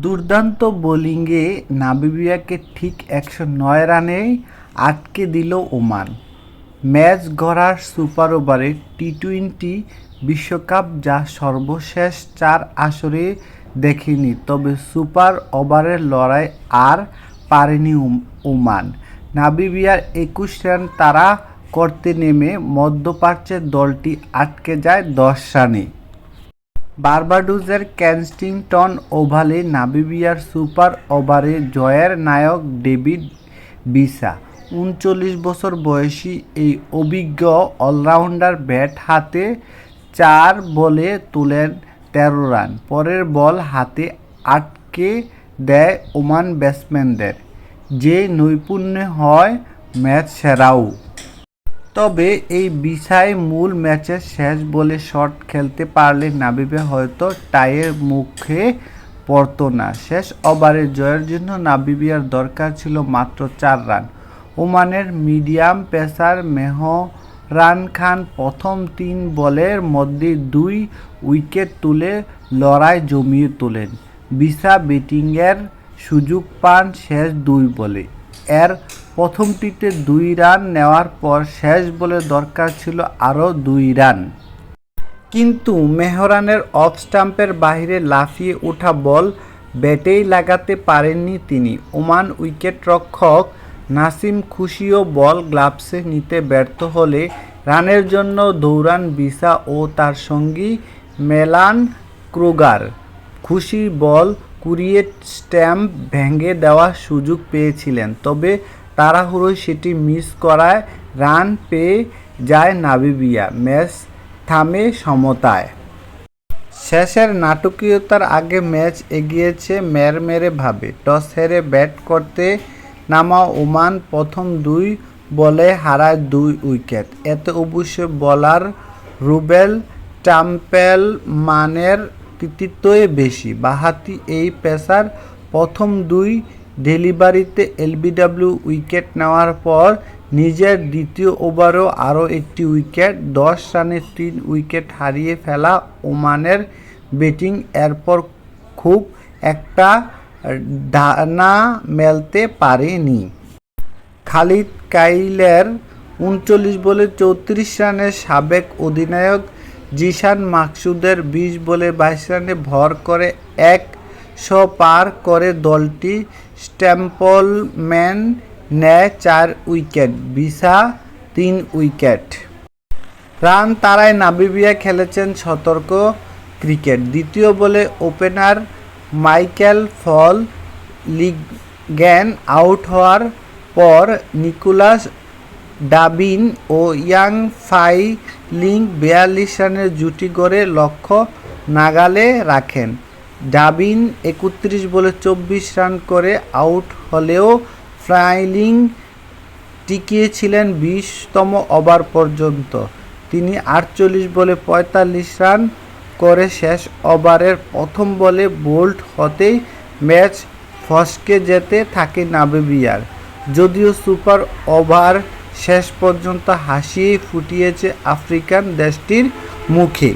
দুর্দান্ত বোলিংয়ে নামিবিয়াকে ঠিক একশো নয় রানে আটকে দিল ওমান। ম্যাচ গড়ার সুপার ওভারে টি টোয়েন্টি বিশ্বকাপ যা সর্বশেষ চার আসরে দেখেনি, তবে সুপার ওভারের লড়াই আর পারেনি ওমান। নাবিবিয়ার একুশ রান তারা করতে নেমে মধ্যপ্রাচ্যের দলটি আটকে যায় দশ রানে। বার্বাডোজের ক্যানস্টিংটন ওভালে নামিবিয়ার সুপার ওভারে জয়ের নায়ক ডেভিড বিসা। উনচল্লিশ বছর বয়সী এই অভিজ্ঞ অলরাউন্ডার ব্যাট হাতে চার বলে তুলেন তেরো রান। পরের বল হাতে আটকে দেয় ওমান ব্যাটসম্যানদের। যে নৈপুণ্য হয় ম্যাচ সেরাও। তবে এই বিষয় মূল ম্যাচের শেষ বলে শট খেলতে পারলে নাবিবে হয়তো টাইয়ের মুখে পড়তো না। শেষ ওভারে জয়ের জন্য নাবিবিয়ার দরকার ছিল মাত্র চার রান। ওমানের মিডিয়াম পেসার মেহরান খান প্রথম তিন বলের মধ্যে দুই উইকেট তুলে লড়াই জমিয়ে তোলেন। বিসা ব্যাটিংয়ের সুযোগ পান শেষ দুই বলে। এর প্রথমটিতে দুই রান নেওয়ার পর শেষ বলে দরকার ছিল আরও দুই রান। কিন্তু মেহরানের অফ স্টাম্পের বাইরে লাফিয়ে ওঠা বল ব্যাটেই লাগাতে পারেননি তিনি। ওমান উইকেট রক্ষক নাসিম খুশিও বল গ্লাভসে নিতে ব্যর্থ হলে রানের জন্য দৌড়ান বিসা ও তার সঙ্গী মেলান ক্রুগার। খুশি বল কুড়িয়ে স্ট্যাম্প ভেঙে দেওয়ার সুযোগ পেয়েছিলেন, তবে তাড়াহুড়োয় সেটি মিস করায় রান পেয়ে যায় নাবিবিয়া ম্যাচ থামে সমতায়। শেষের নাটকীয়তার আগে ম্যাচ এগিয়েছে মেরমেরে ভাবে, টস হেরে ব্যাট করতে নামা ওমান প্রথম দুই বলে হারায় দুই উইকেট। এতে অবশ্য বলার রুবেল টাম্পেল মানের কৃতিত্বই বেশি। বাহাতি এই পেসার প্রথম দুই ডেলিভারিতে এলবিডব্লিউ উইকেট নেওয়ার পর নিজের দ্বিতীয় ওভারও আরও একটি উইকেট, দশ রানে তিন উইকেট হারিয়ে ফেলা ওমানের ব্যাটিং। এরপর খুব একটা ডানা মেলতে পারেনি। খালিদ কাইলের উনচল্লিশ বলে চৌত্রিশ রানের সাবেক অধিনায়ক জিশান মাকসুদের বিশ বলে বাইশ রানে ভর করে একশো পার করে দলটি স্ট্যাম্পলম্যান নেয় চার উইকেট, বিসা তিন উইকেট। রান তারায় নাবিবিয়া খেলেছেন সতর্ক ক্রিকেট। দ্বিতীয় বলে ওপেনার মাইকেল ফল লিগ্যান আউট হওয়ার পর নিকোলাস ডাবিন ও ইয়াং ফাই লিং বিয়াল্লিশ রানের জুটি গড়ে লক্ষ্য নাগালে রাখেন। ডাবিন একত্রিশ বলে চব্বিশ রান করে আউট হলেও ফ্রাইলিং টিকিয়েছিলেন বিশতম ওভার পর্যন্ত। তিনি আটচল্লিশ বলে পঁয়তাল্লিশ রান করে শেষ ওভারের প্রথম বলে বোল্ড হতেই ম্যাচ ফসকে যেতে থাকে নাবিবিয়ার যদিও সুপার ওভার শেষ পর্যন্ত হাসি ফুটিয়েছে আফ্রিকান দেশটির মুখে।